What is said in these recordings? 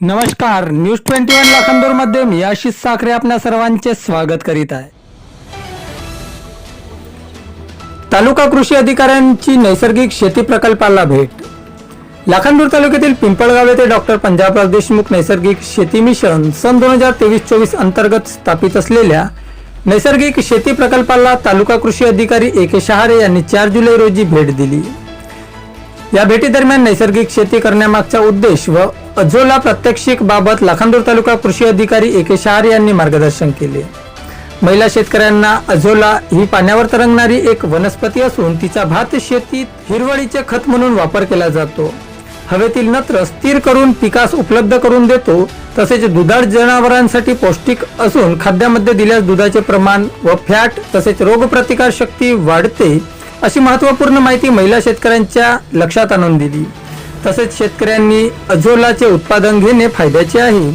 नमस्कार news twenty one लाखांदूरमध्ये मी आशिष साखरे आपल्या सर्वांचे स्वागत करीत आहे. तालुका कृषी अधिकाऱ्यांची नैसर्गिक शेती प्रकल्पाला भेट. लाखांदूर तालुक्यातील पिंपळगाव येथे डॉक्टर पंजाबराव देशमुख नैसर्गिक शेती मिशन सन दोन हजार तेवीस चोवीस अंतर्गत स्थापित असलेल्या नैसर्गिक शेती प्रकल्पाला तालुका कृषी अधिकारी ए के शहारे यांनी चार जुलै रोजी भेट दिली. या भेटीदरम्यान नैसर्गिक शेती करण्यामागचा उद्देश व अझोला प्रात्यक्षिक बाबत लाखांदूर तालुका कृषी अधिकारी ए के यांनी मार्गदर्शन केले. महिला शेतकऱ्यांना अझोला ही पाण्यावर तरंगणारी एक वनस्पती असून तिचा भात शेतीत हिरवळीचे खत म्हणून वापर केला जातो. हवेतील नत्र स्थिर करून पिकास उपलब्ध करून देतो तसेच दुधाळ जनावरांसाठी पौष्टिक असून खाद्यामध्ये दिल्यास दुधाचे प्रमाण व फॅट तसेच रोगप्रतिकार शक्ती वाढते अशी महत्त्वपूर्ण माहिती महिला शेतकऱ्यांच्या लक्षात आणून दिली. तसेच शेतकऱ्यांनी अजोलाचे उत्पादन घेणे फायद्याचे आहे.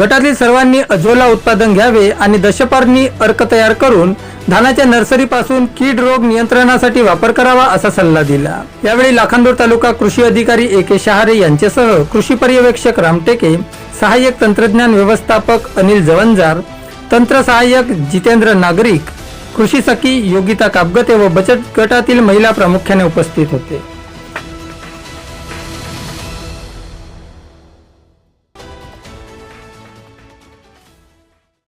गटातील सर्वांनी अजोला उत्पादन घ्यावे आणि दशपारणी अर्क तयार करून धानाच्या नर्सरीपासून कीड रोग नियंत्रणासाठी वापर करावा असा सल्ला दिला. यावेळी लाखांदूर तालुका कृषी अधिकारी ए के शहारे यांच्यासह कृषी पर्यवेक्षक रामटेके सहाय्यक तंत्रज्ञान व्यवस्थापक अनिल जवंजार तंत्र सहाय्यक जितेंद्र नागरिक कृषी सखी योगिता कापगते व बचत गटातील महिला प्रामुख्याने उपस्थित होते.